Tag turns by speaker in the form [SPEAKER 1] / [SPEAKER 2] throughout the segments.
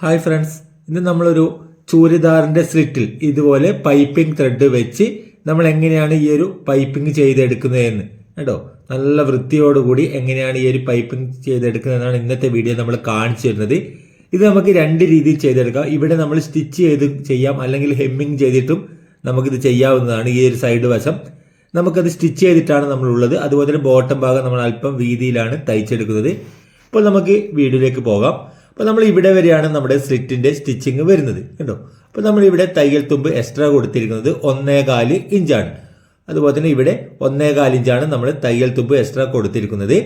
[SPEAKER 1] Hi friends ഇന്ന് നമ്മളൊരു ചൂരിദാറിന്റെ സ്ലിറ്റിൽ ഇതുപോലെ പൈപ്പിംഗ് ത്രെഡ് വെച്ച് നമ്മൾ എങ്ങനെയാണ് ഈ ഒരു പൈപ്പിംഗ് ചെയ്തെടുക്കുന്നതെന്ന്. കേട്ടോ? നല്ല വൃത്തിയോടുകൂടി എങ്ങനെയാണ് ഈ ഒരു പൈപ്പിംഗ് ചെയ്തെടുക്കുന്നതെന്നാണ് ഇന്നത്തെ വീഡിയോ നമ്മൾ കാണിച്ചു തരുന്നത്. ഇത് നമുക്ക് രണ്ട് രീതിയിൽ ചെയ്തെടുക്കാം. ഇവിടെ നമ്മൾ സ്റ്റിച്ച് ചെയ്ത് ചെയ്യാം അല്ലെങ്കിൽ ഹെമ്മിങ് ചെയ്തിട്ടും നമുക്കിത് ചെയ്യാവുന്നതാണ് ഈ ഒരു സൈഡ് വശം. നമുക്കത് സ്റ്റിച്ച് ചെയ്തിട്ടാണ് നമ്മളുള്ളത്. അതുപോലെ തന്നെ ബോട്ടം ഭാഗം നമ്മൾ അല്പം വീതിയിലാണ് തയ്ച്ചെടുക്കുന്നത്. ഇപ്പോൾ നമുക്ക് വീഡിയോയിലേക്ക് പോകാം. അപ്പോൾ നമ്മൾ ഇവിടെ വരെയാണ് നമ്മുടെ സ്ലിറ്റിന്റെ സ്റ്റിച്ചിങ് വരുന്നത് കേട്ടോ അപ്പോൾ നമ്മൾ ഇവിടെ തയ്യൽ തുമ്പ് എക്സ്ട്രാ കൊടുത്തിരിക്കുന്നത് ഒന്നേകാൽ ഇഞ്ചാണ്. അതുപോലെ തന്നെ ഇവിടെ ഒന്നേകാൽ ഇഞ്ചാണ് നമ്മൾ തയ്യൽ തുമ്പ് എക്സ്ട്രാ കൊടുത്തിരിക്കുന്നത്.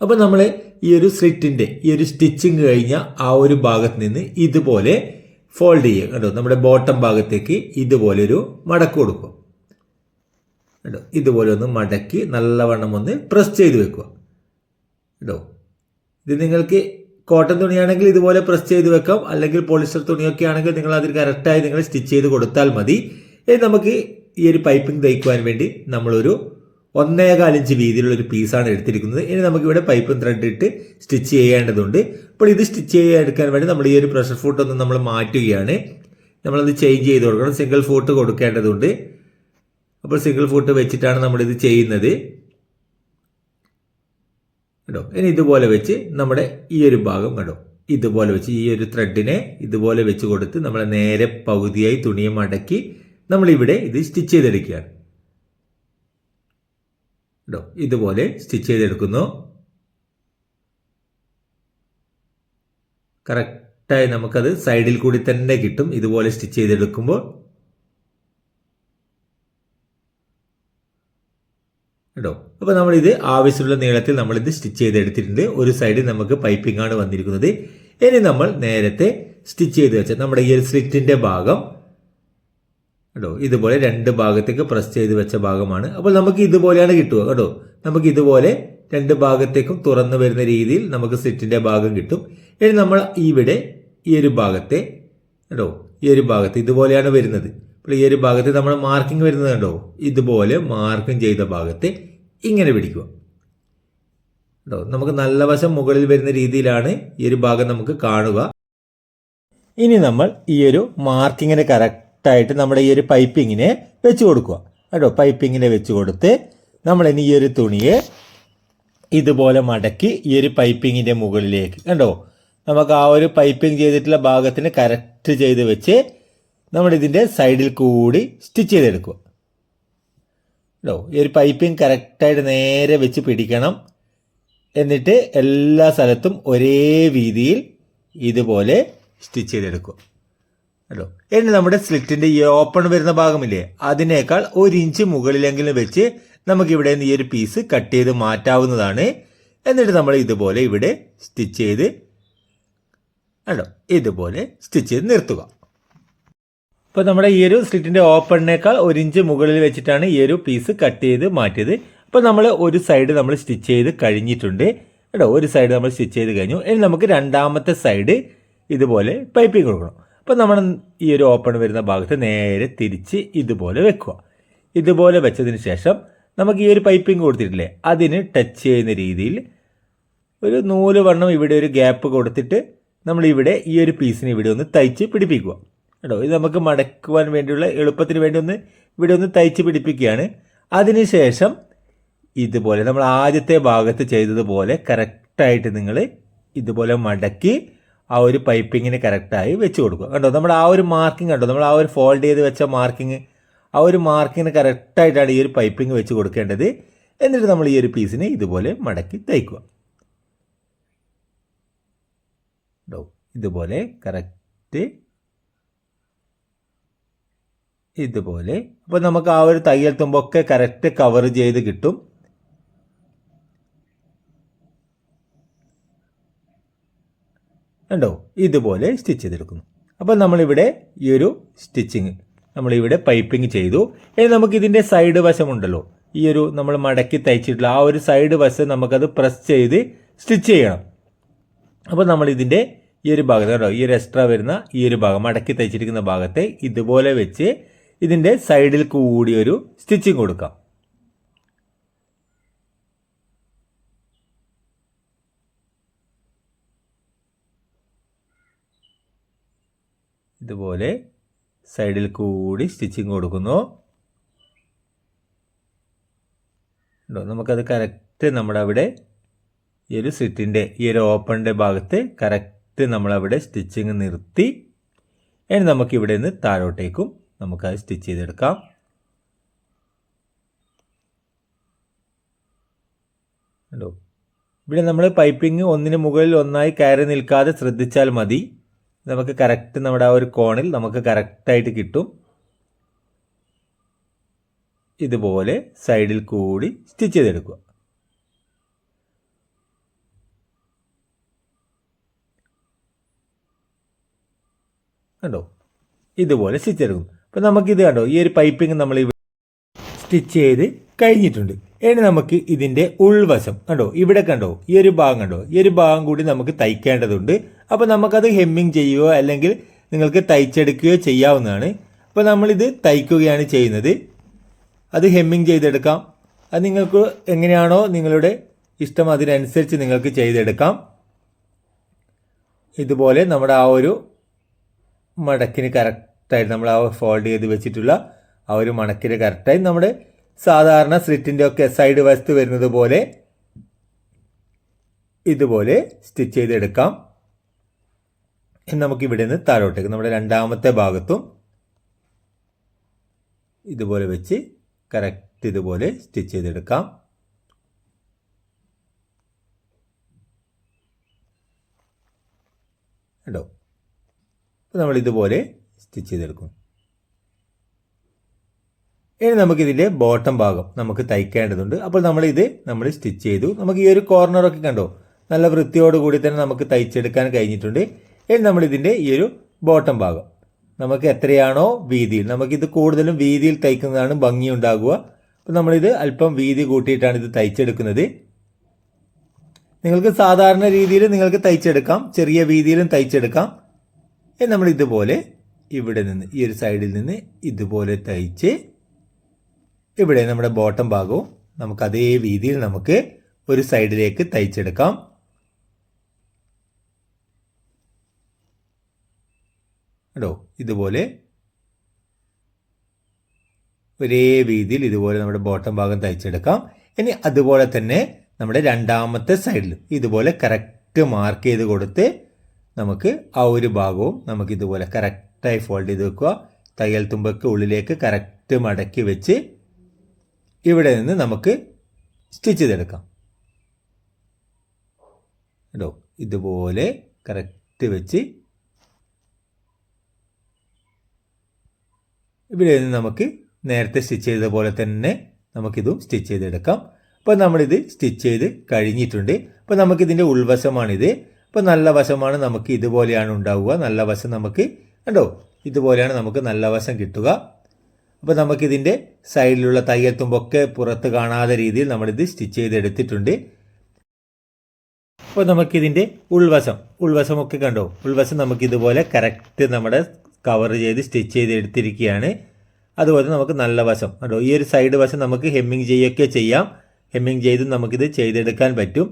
[SPEAKER 1] അപ്പോൾ നമ്മൾ ഈ ഒരു സ്ലിറ്റിന്റെ ഈ ഒരു സ്റ്റിച്ചിങ് കഴിഞ്ഞ ആ ഒരു ഭാഗത്ത് നിന്ന് ഇതുപോലെ ഫോൾഡ് ചെയ്യുക കേട്ടോ നമ്മുടെ ബോട്ടം ഭാഗത്തേക്ക് ഇതുപോലെ ഒരു മടക്ക് കൊടുക്കുക. കേട്ടോ ഇതുപോലെ ഒന്ന് മടക്കി നല്ലവണ്ണം ഒന്ന് പ്രസ് ചെയ്ത് വെക്കുക. കേട്ടോ ഇത് നിങ്ങൾക്ക് കോട്ടൺ തുണിയാണെങ്കിൽ ഇതുപോലെ പ്രസ് ചെയ്ത് വെക്കാം. അല്ലെങ്കിൽ പോളിസ്റ്റർ തുണിയൊക്കെ ആണെങ്കിൽ നിങ്ങൾ അതിൽ കറക്റ്റായി നിങ്ങൾ സ്റ്റിച്ച് ചെയ്ത് കൊടുത്താൽ മതി. ഇനി നമുക്ക് ഈ ഒരു പൈപ്പിംഗ് തയ്ക്കുവാൻ വേണ്ടി നമ്മളൊരു ഒന്നേകാൽ ഇഞ്ച് വീതിയിലുള്ള ഒരു പീസാണ് എടുത്തിരിക്കുന്നത്. ഇനി നമുക്കിവിടെ പൈപ്പും ത്രെഡ് ഇട്ട് സ്റ്റിച്ച് ചെയ്യേണ്ടതുണ്ട്. അപ്പോൾ ഇത് സ്റ്റിച്ച് ചെയ്യാൻ വേണ്ടി നമ്മൾ ഈ ഒരു പ്രഷർ ഫുട്ട് ഒന്ന് നമ്മൾ മാറ്റുകയാണ്. നമ്മളത് ചേഞ്ച് ചെയ്ത് കൊടുക്കണം. സിംഗിൾ ഫുട്ട് കൊടുക്കേണ്ടതുണ്ട്. അപ്പോൾ സിംഗിൾ ഫുട്ട് വെച്ചിട്ടാണ് നമ്മളിത് ചെയ്യുന്നത്. കേട്ടോ ഇനി ഇതുപോലെ വെച്ച് നമ്മുടെ ഈ ഒരു ഭാഗം കേട്ടോ ഇതുപോലെ വെച്ച് ഈ ഒരു ത്രെഡിനെ ഇതുപോലെ വെച്ച് കൊടുത്ത് നമ്മൾ നേരെ പകുതിയായി തുണിയെ മടക്കി നമ്മളിവിടെ ഇത് സ്റ്റിച്ച് ചെയ്തെടുക്കുകയാണ്. കേട്ടോ ഇതുപോലെ സ്റ്റിച്ച് ചെയ്തെടുക്കുന്നു. കറക്റ്റായി നമുക്കത് സൈഡിൽ കൂടി തന്നെ കിട്ടും. ഇതുപോലെ സ്റ്റിച്ച് ചെയ്തെടുക്കുമ്പോൾ കേട്ടോ? അപ്പോൾ നമ്മളിത് ആവശ്യമുള്ള നീളത്തിൽ നമ്മളിത് സ്റ്റിച്ച് ചെയ്തെടുത്തിട്ടുണ്ട്. ഒരു സൈഡിൽ നമുക്ക് പൈപ്പിംഗ് ആണ് വന്നിരിക്കുന്നത്. ഇനി നമ്മൾ നേരത്തെ സ്റ്റിച്ച് ചെയ്ത് വെച്ച നമ്മുടെ ഈ ഒരു സ്ലിറ്റിന്റെ ഭാഗം കേട്ടോ? ഇതുപോലെ രണ്ട് ഭാഗത്തേക്ക് പ്രസ് ചെയ്ത് വെച്ച ഭാഗമാണ്. അപ്പോൾ നമുക്ക് ഇതുപോലെയാണ് കിട്ടുക കേട്ടോ? നമുക്ക് ഇതുപോലെ രണ്ട് ഭാഗത്തേക്കും തുറന്നു വരുന്ന രീതിയിൽ നമുക്ക് സ്ലിറ്റിന്റെ ഭാഗം കിട്ടും. ഇനി നമ്മൾ ഇവിടെ ഈ ഒരു ഭാഗത്തെ കേട്ടോ? ഈ ഒരു ഭാഗത്ത് ഇതുപോലെയാണ് വരുന്നത്. അപ്പോൾ ഈ ഒരു ഭാഗത്ത് നമ്മൾ മാർക്കിംഗ് വരുന്നത് കണ്ടോ? ഇതുപോലെ മാർക്കിംഗ് ചെയ്ത ഭാഗത്ത് ഇങ്ങനെ പിടിക്കുക. കേട്ടോ നമുക്ക് നല്ല വശം മുകളിൽ വരുന്ന രീതിയിലാണ് ഈ ഒരു ഭാഗം നമുക്ക് കാണുക. ഇനി നമ്മൾ ഈ ഒരു മാർക്കിങ്ങിന് കറക്റ്റായിട്ട് നമ്മുടെ ഈ ഒരു പൈപ്പിങ്ങിനെ വെച്ച് കൊടുക്കുക. കേട്ടോ പൈപ്പിങ്ങിനെ വെച്ച് കൊടുത്ത് നമ്മൾ ഇനി ഈ ഒരു തുണിയെ ഇതുപോലെ മടക്കി ഈ ഒരു പൈപ്പിങ്ങിന്റെ മുകളിലേക്ക്. കണ്ടോ? നമുക്ക് ആ ഒരു പൈപ്പിംഗ് ചെയ്തിട്ടുള്ള ഭാഗത്തിന് കറക്റ്റ് ചെയ്ത് വെച്ച് നമ്മൾ ഇതിന്റെ സൈഡിൽ കൂടി സ്റ്റിച്ച് ചെയ്തെടുക്കുക. കേട്ടോ ഈ ഒരു പൈപ്പിംഗ് കറക്റ്റായിട്ട് നേരെ വെച്ച് പിടിക്കണം. എന്നിട്ട് എല്ലാ സ്ഥലത്തും ഒരേ രീതിയിൽ ഇതുപോലെ സ്റ്റിച്ച് ചെയ്തെടുക്കുക. കേട്ടോ ഇനി നമ്മുടെ സ്ലിറ്റിന്റെ ഈ ഓപ്പൺ വരുന്ന ഭാഗമില്ലേ അതിനേക്കാൾ ഒരു ഇഞ്ച് മുകളിലെങ്കിലും വെച്ച് നമുക്കിവിടെ നിന്ന് ഈ ഒരു പീസ് കട്ട് ചെയ്ത് മാറ്റാവുന്നതാണ്. എന്നിട്ട് നമ്മൾ ഇതുപോലെ ഇവിടെ സ്റ്റിച്ച് ചെയ്ത് കേട്ടോ ഇതുപോലെ സ്റ്റിച്ച് ചെയ്ത് നിർത്തുക. ഇപ്പോൾ നമ്മുടെ ഈ ഒരു സ്ലിറ്റിന്റെ ഓപ്പണിനേക്കാൾ ഒരു ഇഞ്ച് മുകളിൽ വെച്ചിട്ടാണ് ഈ ഒരു പീസ് കട്ട് ചെയ്ത് മാറ്റിയത്. അപ്പോൾ നമ്മൾ ഒരു സൈഡ് നമ്മൾ സ്റ്റിച്ച് ചെയ്ത് കഴിഞ്ഞിട്ടുണ്ട്. കേട്ടോ ഒരു സൈഡ് നമ്മൾ സ്റ്റിച്ച് ചെയ്ത് കഴിഞ്ഞു. ഇനി നമുക്ക് രണ്ടാമത്തെ സൈഡ് ഇതുപോലെ പൈപ്പിംഗ് കൊടുക്കണം. അപ്പോൾ നമ്മൾ ഈ ഒരു ഓപ്പൺ വരുന്ന ഭാഗത്ത് നേരെ തിരിച്ച് ഇതുപോലെ വെക്കുക. ഇതുപോലെ വെച്ചതിന് ശേഷം നമുക്ക് ഈ ഒരു പൈപ്പിംഗ് കൊടുത്തിട്ടില്ലേ അതിന് ടച്ച് ചെയ്യുന്ന രീതിയിൽ ഒരു നൂൽ വണ്ണം ഇവിടെ ഒരു ഗ്യാപ്പ് കൊടുത്തിട്ട് നമ്മൾ ഇവിടെ ഈ ഒരു പീസിന് ഇവിടെ ഒന്ന് തയ്ച്ച് പിടിപ്പിക്കുക. കേട്ടോ ഇത് നമുക്ക് മടക്കുവാൻ വേണ്ടിയുള്ള എളുപ്പത്തിന് വേണ്ടി ഒന്ന് ഇവിടെ ഒന്ന് തയ്ച്ച് പിടിപ്പിക്കുകയാണ്. അതിനുശേഷം ഇതുപോലെ നമ്മൾ ആദ്യത്തെ ഭാഗത്ത് ചെയ്തതുപോലെ കറക്റ്റായിട്ട് നിങ്ങൾ ഇതുപോലെ മടക്കി ആ ഒരു പൈപ്പിങ്ങിന് കറക്റ്റായി വെച്ച് കൊടുക്കുക. കണ്ടോ നമ്മൾ ആ ഒരു മാർക്കിംഗ് കണ്ടോ നമ്മൾ ആ ഒരു ഫോൾഡ് ചെയ്ത് വെച്ച മാർക്കിംഗ് ആ ഒരു മാർക്കിങ്ങിന് കറക്റ്റായിട്ടാണ് ഈ ഒരു പൈപ്പിംഗ് വെച്ച് കൊടുക്കേണ്ടത്. എന്നിട്ട് നമ്മൾ ഈ ഒരു പീസിനെ ഇതുപോലെ മടക്കി തയ്ക്കുക. ഇതുപോലെ കറക്റ്റ് ഇതുപോലെ. അപ്പോൾ നമുക്ക് ആ ഒരു തയ്യൽ തുമ്പൊക്കെ കറക്റ്റ് കവർ ചെയ്ത് കിട്ടും. കണ്ടോ? ഇതുപോലെ സ്റ്റിച്ച് ചെയ്തെടുക്കുന്നു. അപ്പോൾ നമ്മളിവിടെ ഈ ഒരു സ്റ്റിച്ചിങ് നമ്മളിവിടെ പൈപ്പിംഗ് ചെയ്തു. ഇനി നമുക്ക് ഇതിന്റെ സൈഡ് വശമുണ്ടല്ലോ. ഈ ഒരു നമ്മൾ മടക്കി തയ്ച്ചിട്ടുള്ള ആ ഒരു സൈഡ് വശം നമുക്കത് പ്രസ് ചെയ്ത് സ്റ്റിച്ച് ചെയ്യണം. അപ്പോൾ നമ്മൾ ഇതിന്റെ ഈ ഒരു ഭാഗത്ത് കേട്ടോ ഈ ഒരു എക്സ്ട്രാ വരുന്ന ഈ ഒരു ഭാഗം മടക്കി തയ്ച്ചിരിക്കുന്ന ഭാഗത്തെ ഇതുപോലെ വെച്ച് ഇതിന്റെ സൈഡിൽ കൂടി ഒരു സ്റ്റിച്ചിങ് കൊടുക്കാം. ഇതുപോലെ സൈഡിൽ കൂടി സ്റ്റിച്ചിങ് കൊടുക്കുന്നു. നമുക്കത് കറക്റ്റ് നമ്മുടെ അവിടെ ഈ ഒരു സിറ്റിന്റെ ഈ ഒരു ഓപ്പണിന്റെ ഭാഗത്ത് കറക്റ്റ് നമ്മളവിടെ സ്റ്റിച്ചിങ് നിർത്തി. ഇനി നമുക്കിവിടെ നിന്ന് താഴോട്ടേക്കും നമുക്കത് സ്റ്റിച്ച് ചെയ്തെടുക്കാം. ഹലോ ഇവിടെ നമ്മൾ പൈപ്പിംഗ് ഒന്നിന് മുകളിൽ ഒന്നായി കയറി നിൽക്കാതെ ശ്രദ്ധിച്ചാൽ മതി. നമുക്ക് കറക്റ്റ് നമ്മുടെ ആ ഒരു കോണിൽ നമുക്ക് കറക്റ്റായിട്ട് കിട്ടും. ഇതുപോലെ സൈഡിൽ കൂടി സ്റ്റിച്ച് ചെയ്തെടുക്കുക. കണ്ടോ? ഇതുപോലെ സ്റ്റിച്ച് എടുക്കും അപ്പോൾ നമുക്കിത് കണ്ടോ? ഈ ഒരു പൈപ്പിംഗ് നമ്മൾ സ്റ്റിച്ച് ചെയ്ത് കഴിഞ്ഞിട്ടുണ്ട്. ഇനി നമുക്ക് ഇതിന്റെ ഉൾവശം കണ്ടോ? ഇവിടെ കണ്ടോ? ഈ ഒരു ഭാഗം കണ്ടോ? ഈ ഒരു ഭാഗം കൂടി നമുക്ക് തയ്ക്കേണ്ടതുണ്ട്. അപ്പോൾ നമുക്കത് ഹെമ്മിങ് ചെയ്യുകയോ അല്ലെങ്കിൽ നിങ്ങൾക്ക് തയ്ച്ചെടുക്കുകയോ ചെയ്യാവുന്നതാണ്. അപ്പോൾ നമ്മളിത് തയ്ക്കുകയാണ് ചെയ്യുന്നത്. അത് ഹെമ്മിങ് ചെയ്തെടുക്കാം. അത് നിങ്ങൾക്ക് എങ്ങനെയാണോ നിങ്ങളുടെ ഇഷ്ടം അതിനനുസരിച്ച് നിങ്ങൾക്ക് ചെയ്തെടുക്കാം. ഇതുപോലെ നമ്മുടെ ആ ഒരു മടക്കിന് കറക്റ്റായിട്ട് നമ്മൾ ആ ഫോൾഡ് ചെയ്ത് വെച്ചിട്ടുള്ള ആ ഒരു മണക്കിന് കറക്റ്റായി നമ്മുടെ സാധാരണ സ്ലിറ്റിന്റെ ഒക്കെ സൈഡ് വശത്ത് വരുന്നത് പോലെ ഇതുപോലെ സ്റ്റിച്ച് ചെയ്തെടുക്കാം. നമുക്ക് ഇവിടെ നിന്ന് താഴോട്ടേക്ക് നമ്മുടെ രണ്ടാമത്തെ ഭാഗത്തും ഇതുപോലെ വെച്ച് കറക്റ്റ് ഇതുപോലെ സ്റ്റിച്ച് ചെയ്തെടുക്കാം. കേട്ടോ നമ്മൾ ഇതുപോലെ സ്റ്റിച്ച് ചെയ്തെടുക്കും. ഇനി നമുക്കിതിന്റെ ബോട്ടം ഭാഗം നമുക്ക് തയ്ക്കേണ്ടതുണ്ട്. അപ്പോൾ നമ്മളിത് നമ്മൾ സ്റ്റിച്ച് ചെയ്തു. നമുക്ക് ഈ ഒരു കോർണറൊക്കെ കണ്ടോ? നല്ല വൃത്തിയോട് കൂടി തന്നെ നമുക്ക് തയ്ച്ചെടുക്കാൻ കഴിഞ്ഞിട്ടുണ്ട്. ഇനി നമ്മളിതിന്റെ ഈ ഒരു ബോട്ടം ഭാഗം. നമുക്ക് എത്രയാണോ വീതിയിൽ നമുക്കിത് കൂടുതലും വീതിയിൽ തയ്ക്കുന്നതാണ് ഭംഗി ഉണ്ടാകുക അപ്പോൾ നമ്മളിത് അല്പം വീതി കൂട്ടിയിട്ടാണ് ഇത് തയ്ച്ചെടുക്കുന്നത്. നിങ്ങൾക്ക് സാധാരണ രീതിയിൽ നിങ്ങൾക്ക് തയ്ച്ചെടുക്കാം ചെറിയ വീതിയിലും തയ്ച്ചെടുക്കാം. നമ്മൾ ഇതുപോലെ ഇവിടെ നിന്ന് ഈ ഒരു സൈഡിൽ നിന്ന് ഇതുപോലെ തയ്ച്ച് ഇവിടെ നമ്മുടെ ബോട്ടം ഭാഗവും നമുക്ക് അതേ രീതിയിൽ നമുക്ക് ഒരു സൈഡിലേക്ക് തയ്ച്ചെടുക്കാം. കേട്ടോ ഇതുപോലെ ഒരേ രീതിയിൽ ഇതുപോലെ നമ്മുടെ ബോട്ടം ഭാഗം തയ്ച്ചെടുക്കാം. ഇനി അതുപോലെ തന്നെ നമ്മുടെ രണ്ടാമത്തെ സൈഡിലും ഇതുപോലെ കറക്റ്റ് മാർക്ക് ചെയ്ത് കൊടുത്ത് നമുക്ക് ആ ഒരു ഭാഗവും നമുക്ക് ഇതുപോലെ കറക്റ്റായി ഫോൾഡ് ചെയ്ത് വെക്കുക. തയ്യൽ തുമ്പക്ക് ഉള്ളിലേക്ക് കറക്റ്റ് മടക്കി വെച്ച് ഇവിടെ നിന്ന് നമുക്ക് സ്റ്റിച്ച് ചെയ്തെടുക്കാം. കേട്ടോ ഇതുപോലെ കറക്റ്റ് വെച്ച് ഇവിടെ നിന്ന് നമുക്ക് നേരത്തെ സ്റ്റിച്ച് ചെയ്ത പോലെ തന്നെ നമുക്കിതും സ്റ്റിച്ച് ചെയ്തെടുക്കാം. അപ്പോൾ നമ്മളിത് സ്റ്റിച്ച് ചെയ്ത് കഴിഞ്ഞിട്ടുണ്ട്. അപ്പോൾ നമുക്കിതിന്റെ ഉൾവശമാണിത്. അപ്പോൾ നല്ല വശമാണ് നമുക്ക് ഇതുപോലെയാണ് ഉണ്ടാവുക. നല്ല വശം നമുക്ക് കണ്ടോ? ഇതുപോലെയാണ് നമുക്ക് നല്ല വശം കിട്ടുക. അപ്പോൾ നമുക്കിതിന്റെ സൈഡിലുള്ള തയ്യൽ തുമ്പൊക്കെ പുറത്ത് കാണാതെ രീതിയിൽ നമ്മളിത് സ്റ്റിച്ച് ചെയ്തെടുത്തിട്ടുണ്ട്. അപ്പോൾ നമുക്കിതിന്റെ ഉൾവശം ഉൾവശമൊക്കെ കണ്ടോ? ഉൾവശം നമുക്കിതുപോലെ കറക്റ്റ് നമ്മുടെ കവർ ചെയ്ത് സ്റ്റിച്ച് ചെയ്ത് എടുത്തിരിക്കുകയാണ് അതുപോലെ നമുക്ക് നല്ല വശം കണ്ടോ? ഈ ഒരു സൈഡ് വശം നമുക്ക് ഹെമ്മിങ് ചെയ്യുകയൊക്കെ ചെയ്യാം. ഹെമ്മിങ് ചെയ്ത് നമുക്കിത് ചെയ്തെടുക്കാൻ പറ്റും.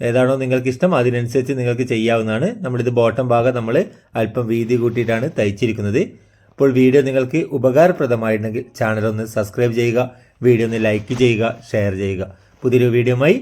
[SPEAKER 1] ഏതാണോ നിങ്ങൾക്ക് ഇഷ്ടം അതിനനുസരിച്ച് നിങ്ങൾക്ക് ചെയ്യാവുന്നതാണ്. നമ്മളിത് ബോട്ടം ഭാഗം നമ്മൾ അല്പം വീതി കൂട്ടിയിട്ടാണ് തയ്ച്ചിരിക്കുന്നത്. അപ്പോൾ വീഡിയോ നിങ്ങൾക്ക് ഉപകാരപ്രദമായിട്ടുണ്ടെങ്കിൽ ചാനൽ ഒന്ന് സബ്സ്ക്രൈബ് ചെയ്യുക വീഡിയോ ഒന്ന് ലൈക്ക് ചെയ്യുക ഷെയർ ചെയ്യുക. പുതിയൊരു വീഡിയോയുമായി